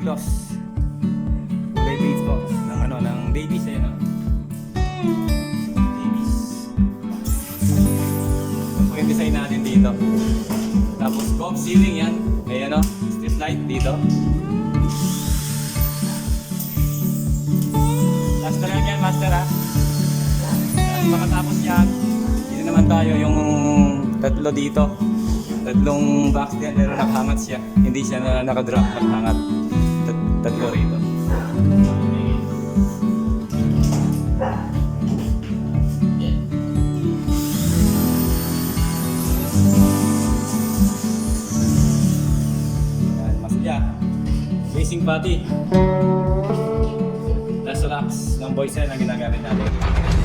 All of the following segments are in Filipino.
Claus. Kulay beads po. Ng ano, ng babies ayun oh. Babies. Yung design natin dito. Tapos cop ceiling yan. May ano, street light dito. Last na lang yan, master ha. At makatapos yan, dito naman tayo yung tatlo dito. Tatlong box din, pero nakahangat siya. Hindi siya na nakadrop, nakahangat. Tat tatlo rito. Racing party. Nasa racks ng boys yan ang ginagamit natin.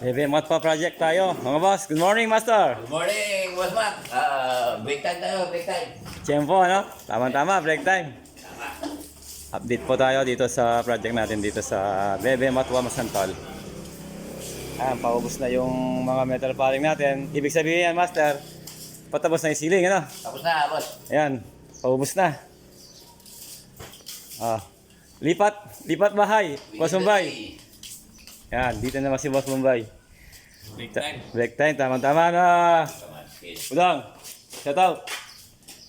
Bebe, mat pa project tayo. Mga boss, good morning, master. Good morning, Boss Mac. Ah, break time tayo, break time. Tiyempo, ano? Tama-tama, break time. Update po tayo dito sa project natin dito sa Bebe Matwa Masantol. Ayan, paubos na yung mga metal paring natin. Ibig sabihin yan, master, patapos na yung ceiling, ano? Tapos na, boss. Ayan, paubos na. Ah, lipat, lipat bahay, Boss Mumbai. Yan, dito naman si Boss Mumbai. Break Ta- break time, tama-tama na. Udang, shout out.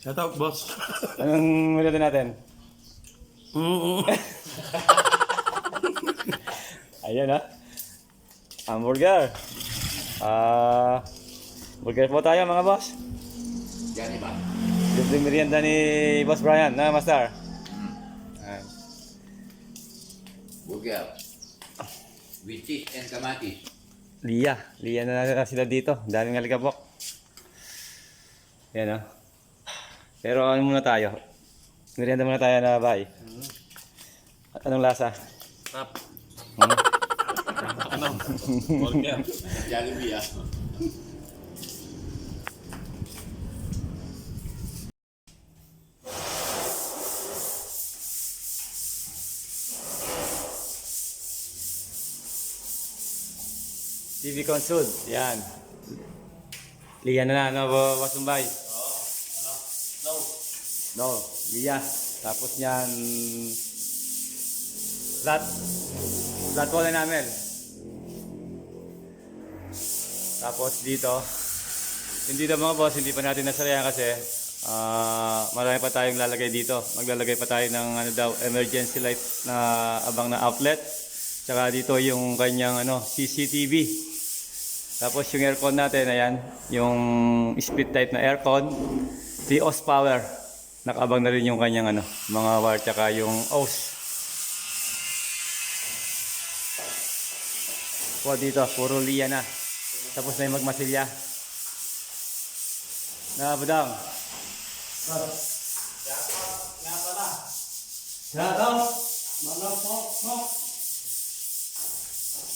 Shout out, boss. Anong minuto natin? Ayan ha. Hamburger. Ah, burger po tayo mga boss. Yan ba? Libreng merienda ni Boss Brian, na master. Burger. With cheese and kamatis. Lia. Lia na na sila dito. Daming alikabok. Yan o. Pero ano muna tayo? Merienda muna tayo na bay. Anong lasa? Rap. Hmm? Ano? Burger. Jollibee ah. TV Consult. Yan. Lia na na, no, Boss Mumbai? No. No, Lia. Tapos niyan, flat, flat wall enamel. Tapos dito, hindi na mga boss, hindi pa natin nasarayan kasi ah marami pa tayong lalagay dito. Maglalagay pa tayo ng ano daw, emergency light na abang na outlet. Tsaka dito yung kanyang ano, CCTV. Tapos yung aircon natin, ayan, yung split type na aircon, 3 horsepower. Nakabang na rin yung kanyang ano, mga wire tsaka yung hose. Po dito, puro liya na. Tapos na yung magmasilya. Na, budang.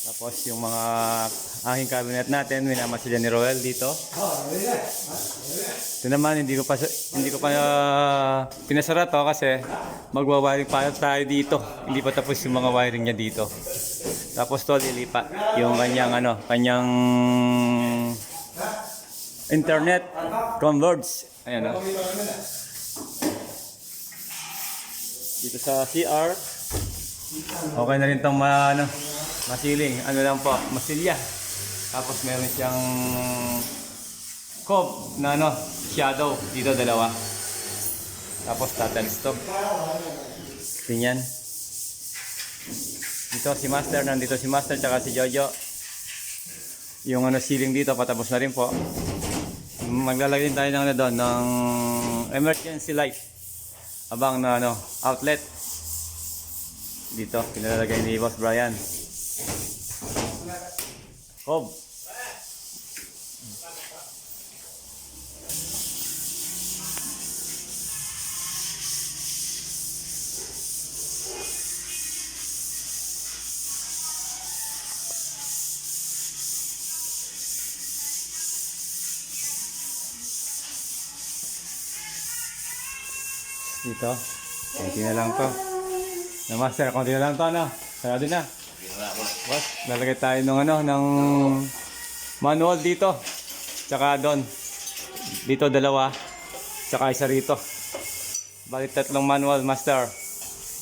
Tapos yung mga aking cabinet natin, minamasilya ni Roel dito. Ito naman, hindi ko pa hindi ko pa uh, pinasara to kasi magwa-wiring pa tayo dito. Hindi pa tapos yung mga wiring niya dito. Tapos to lilipat yung kanyang ano, kanyang internet converge. Ayan oh. Dito sa CR. Okay na rin tong ma, ano, masiling. Ano lang po, masilya. Tapos meron siyang cob na ano, shadow. Dito dalawa. Tapos tatals to. Ganyan. Dito si Master, nandito si Master tsaka si Jojo. Yung ano ceiling dito patapos na rin po. Maglalagay din tayo ng ano doon ng emergency light. Abang na ano, outlet. Dito, pinalalagay ni Boss Brian. Kom. Dito. Konti na lang to. Namaster, konti na lang to, ano? Sarado na. Boss, lalagay tayo ng ano, ng manual dito. Tsaka doon. Dito dalawa. Tsaka isa rito. Balik tatlong manual, master.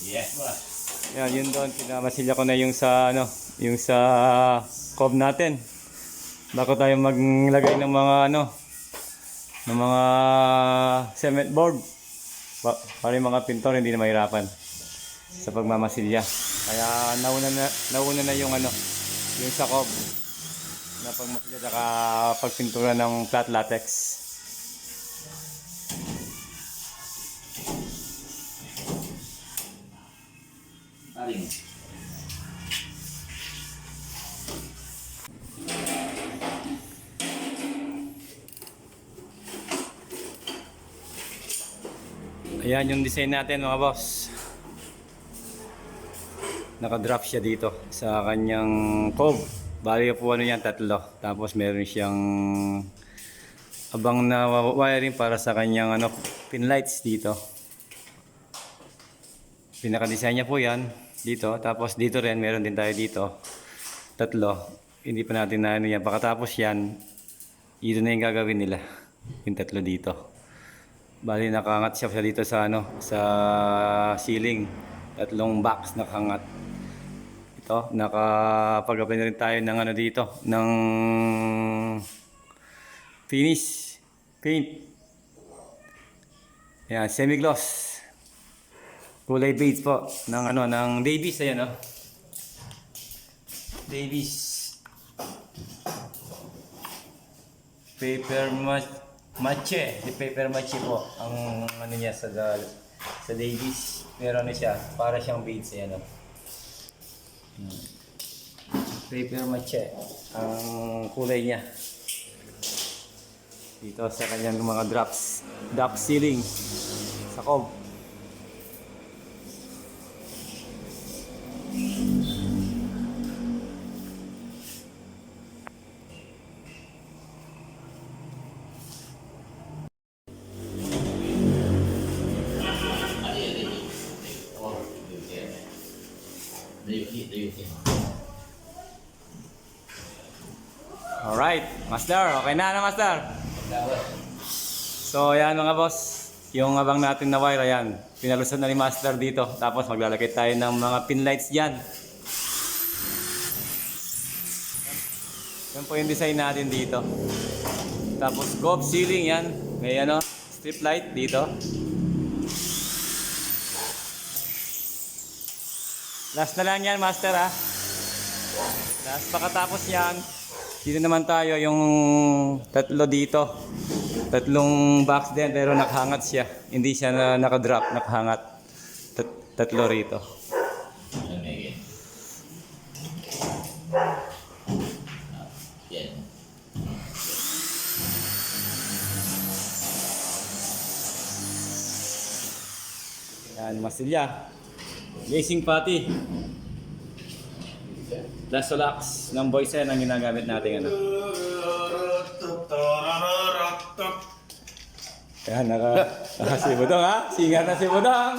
Yes, boss. Yan, yun doon. Pinamasilya ko na yung sa, ano, yung sa cob natin. Bako tayo maglagay ng mga, ano, ng mga cement board. Pa para yung mga pintor hindi na mahirapan sa pagmamasilya. Kaya nauna na, nauna na yung, ano, yung sa cob na pagmasilya saka pagpintura ng flat latex. Aling. Ayan yung design natin mga boss. Naka-drop siya dito sa kanyang cob. Bali po ano yan, tatlo. Tapos meron siyang abang na wiring para sa kanyang ano, pin lights dito. Pinaka-design niya po yan dito. Tapos dito rin, meron din tayo dito. Tatlo. Hindi pa natin na ano yan. Pagkatapos yan, ito na yung gagawin nila. Yung tatlo dito. Bali nakaangat siya dito sa ano, sa ceiling. Tatlong box nakaangat. Ito, nakapagawa na rin tayo ng ano dito, ng finish paint. Ayan, semi-gloss. Kulay beige po ng ano, ng Davies ayan oh. Davies. Paper mat Mache, di paper mache po ang ano niya sa sa Davies. Meron na siya, para siyang beads ayan oh. Paper mache ang kulay niya. Dito sa kanyang mga drops, drop ceiling sa cob. Master, okay na na Master. So ayan mga boss, yung abang natin na wire, ayan, pinalusot na ni Master dito. Tapos maglalagay tayo ng mga pin lights dyan. Yan po yung design natin dito. Tapos cob ceiling yan, may ano, strip light dito. Last na lang yan Master ha. Last pagkatapos yan, dito naman tayo yung tatlo dito. Tatlong box din pero nakahangat siya. Hindi siya na nakadrop, nakahangat. Tat- tatlo rito. yan? Masilya. Racing Patty. Lasolax ng Boysen ang ginagamit natin ano. Yan, naka, naka si Budong ha? Singer na si Budong!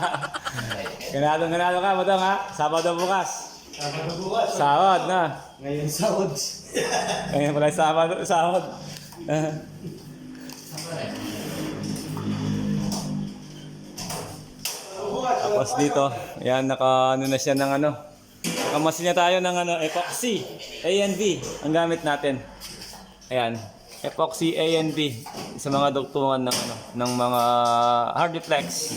ganado, ganado ka Budong ha? Sabado bukas. Sabado bukas. Sahod na. Ngayon sahod. Ngayon pala Sabado, sahod. Tapos dito, yan naka ano na siya ng ano. Nakamasin niya tayo ng ano, epoxy A and B ang gamit natin. Ayan, epoxy A and B sa mga dugtungan ng ano, ng mga hard reflex.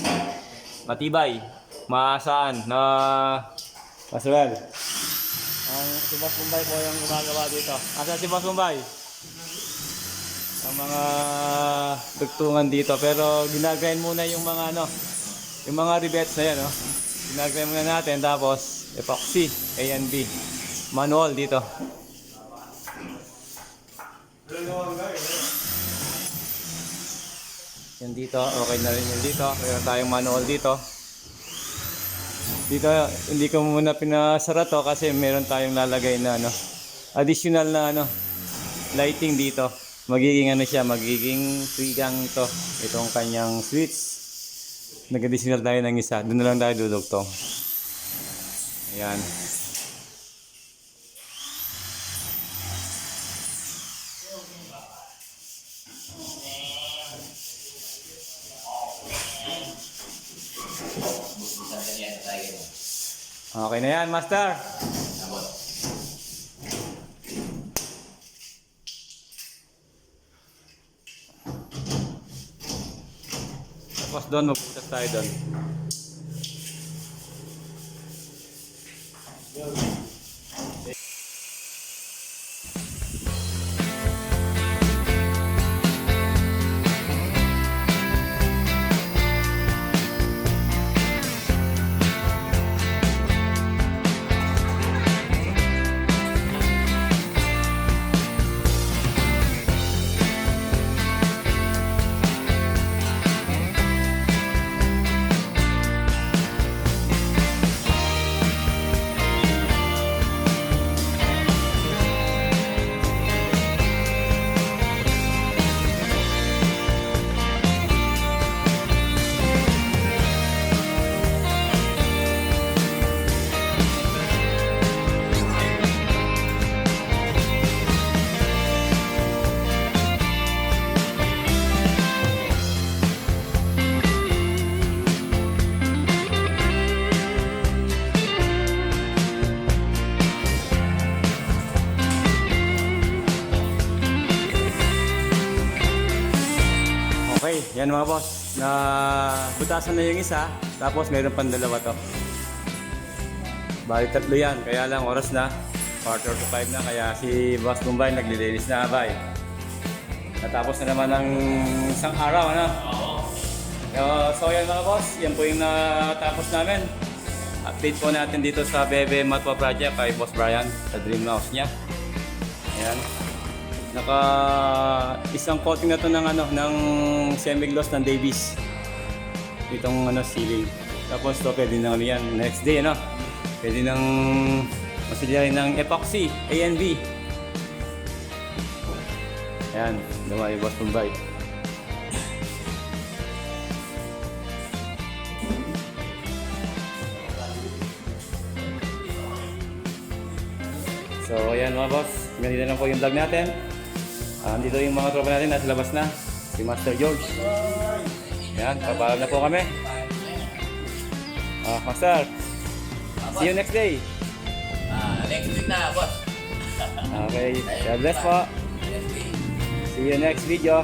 Matibay, maasaan na Maswell. Ang si Boss Bombay po yung gumagawa dito. Asa si Boss Bombay? Ang mga dugtungan dito pero ginagrind muna yung mga ano, yung mga rivets na yan, no? Ginagrind muna natin tapos epoxy A and B. Manual dito. Yan dito, okay na rin yan dito. Meron tayong manual dito. Dito, hindi ko muna pinasara to kasi meron tayong lalagay na ano, additional na ano, lighting dito. Magiging ano siya, magiging trigang to. Itong kanyang switch. Nag-additional tayo ng isa. Doon na lang tayo dudugtong. Ayan. Okay na yan, Master. Tapos doon, magputas tayo doon. Yan mga boss. Na butasan na yung isa, tapos meron pang dalawa to. Bali tatlo yan, kaya lang oras na. Quarter to five na, kaya si Boss Bombay naglilinis na bay. Natapos na naman ng isang araw, ano? Oo. so yan mga boss, yan po yung natapos namin. Update po natin dito sa Bebe Matwa Project kay Boss Brian, sa dream house niya. Ayan. Naka isang coating na to ng ano ng semi-gloss ng Davies. Itong ano ceiling. Tapos to pwede na ano yan next day ano. Pwede nang masilyahin ng epoxy A and B. Ayan, dumay boss Bombay. So ayan mga boss, ganito lang po yung vlog natin. Ah, dito yung mga tropa natin, nasa labas na. Si Master George. Ayan, papaalam na po kami. Ah, Master, see you next day. Ah, next week na, boss. Okay, God bless po. See you next video.